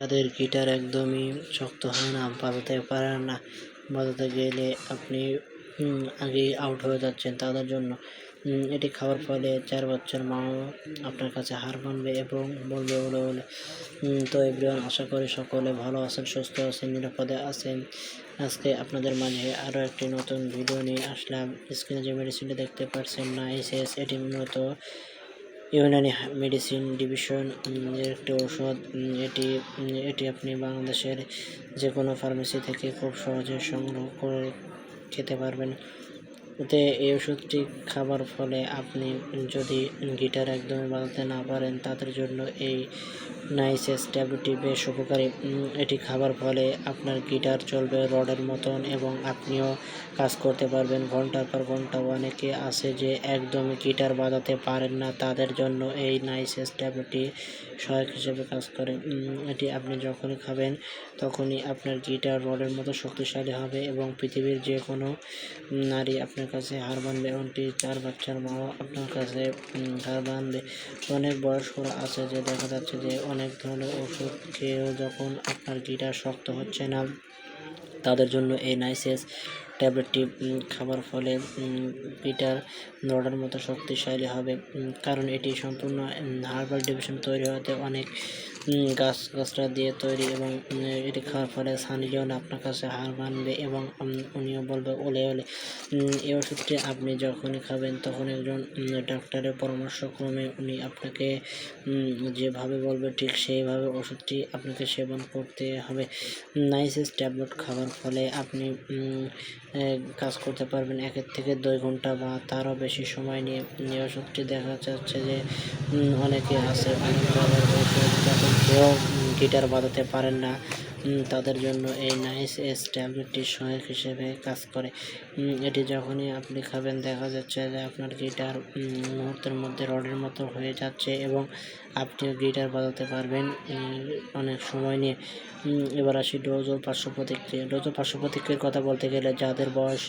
যাদের গিটার একদমই শক্ত হয় না, বাজাতে পারেন না, বাজাতে গেলে আপনি আগেই আউট হয়ে যাচ্ছেন তাদের জন্য। এটি খাওয়ার ফলে চার বাচ্চার মাও আপনার কাছে হার মানবে এবং বলবে বলে বলে। তো এভরিওয়ান আশা করি সকলে ভালো আছেন, সুস্থ আছেন, নিরাপদে আছেন। আজকে আপনাদের মাঝে আরও একটি নতুন ভিডিও নিয়ে আসলাম। স্ক্রিনে যে মেডিসিনটি দেখতে পাচ্ছেন না এসএস এটি মূলত ইউনানি মেডিসিন ডিভিশন এর একটি ঔষধ এটি এটি আপনি বাংলাদেশের যে কোনো ফার্মেসি থেকে খুব সহজে সংগ্রহ করে খেতে পারবেন। এতে এই ওষুধটি খাবার ফলে আপনি যদি গিটার একদমই বাজাতে না পারেন, তাদের জন্য এই নাইসেস ট্যাবলেটটি বেশ উপকারী। এটি খাবার ফলে আপনার গিটার চলবে রডের মতন এবং আপনিও কাজ করতে পারবেন। ঘণ্টার পর ঘণ্টা অনেকে আছে যে একদমই গিটার বাজাতে পারেন না, তাদের জন্য এই নাইসেস ট্যাবলেটটি সহায়ক হিসেবে কাজ করে। এটি আপনি যখনই খাবেন তখনই আপনার গিটার রডের মতো শক্তিশালী হবে এবং পৃথিবীর যে কোনো নারী আপনার কাছে হার বাঁধবে এমনকি চার বাচ্চার মা আপনার কাছে উম, হার বাঁধবে অনেক বয়স্করা আছে যে দেখা যাচ্ছে যে অনেক ধরনের ওষুধ খেয়েও যখন আপনার গিটার শক্ত হচ্ছে না। তাদের জন্য এই নাইসেস ট্যাবলেটটি খাবার ফলে পিটার রডের মতো শক্তিশালী হবে। কারণ এটি সম্পূর্ণ হার্বাল ডিভিশন তৈরি হতে অনেক গাছ গাছরা দিয়ে তৈরি এবং এটি খাওয়ার ফলে সানি লিওন আপনার কাছে হার মানবে এবং উনিও বলবে, ওলে ওলে। এই ওষুধটি আপনি যখনই খাবেন তখন একজন ডাক্তারের পরামর্শক্রমে উনি আপনাকে যেভাবে বলবে ঠিক সেইভাবে ওষুধটি আপনাকে সেবন করতে হবে। নাইসিস ট্যাবলেট খাওয়ার ফলে আপনি কাজ করতে পারবেন। একের থেকে দুই ঘণ্টা বা তারও বেশি সময় নিয়ে নেওয়া ওষুধটি দেখা যাচ্ছে যে অনেকে আছে, অনেক কেউ গিটার বাজাতে পারেন না। তাদের জন্য এই নাইস এস ট্যাবলেটটি সহায়ক হিসেবে কাজ করে। এটি যখনই আপনি খাবেন, দেখা যাচ্ছে যে আপনার গিটার মুহূর্তের মধ্যে রডের মতো হয়ে যাচ্ছে এবং আপনিও গিটার বাজাতে পারবেন অনেক সময় নিয়ে। এবার আসি ডোজ ও পার্শ্ব প্রতিক্রিয়া ডোজ ও পার্শ্ব প্রতিক্রিয়ার কথা বলতে গেলে যাদের বয়স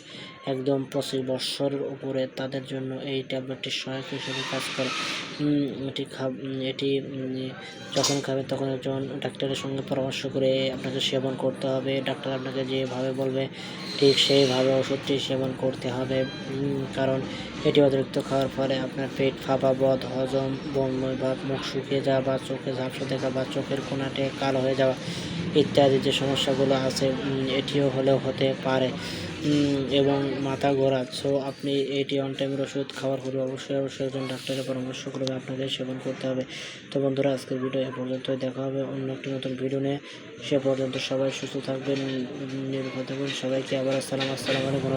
একদম পঁচিশ বৎসরের উপরে, তাদের জন্য এই ট্যাবলেটটি সহায়ক হিসেবে কাজ করে। এটি খাব এটি যখন খাবে তখন একজন ডাক্তারের সঙ্গে পরামর্শ করে আপনাকে সেবন করতে হবে, ডাক্তার আপনাকে যেভাবে বলবে ঠিক সেইভাবে ওষুধটি সেবন করতে হবে। কারণ এটি অতিরিক্ত খাওয়ার ফলে আপনার পেট ফাঁপা, বদ, হজম, বমি, ভাব, মুখ শুকিয়ে যাওয়া বা চোখে ঝাপসা দেখা বা চোখের কোনাটে কালো হয়ে যাওয়া ইত্যাদি যে সমস্যাগুলো আছে এটিও হলেও হতে পারে। এবং মাথা ঘোরা সো আপনি এটি অন টাইমের ওষুধ খাওয়ার পরে অবশ্যই অবশ্যই একজন ডাক্তারের পরামর্শ করবে, আপনাকে সেবন করতে হবে। তো বন্ধুরা, আজকের ভিডিও এ পর্যন্ত দেখা হবে অন্য একটি নতুন ভিডিও নিয়ে। সে পর্যন্ত সবাই সুস্থ থাকবেন নিরাপদ থাকবেন। সবাইকে আবার আসসালাম আসসালাম আলাইকুম।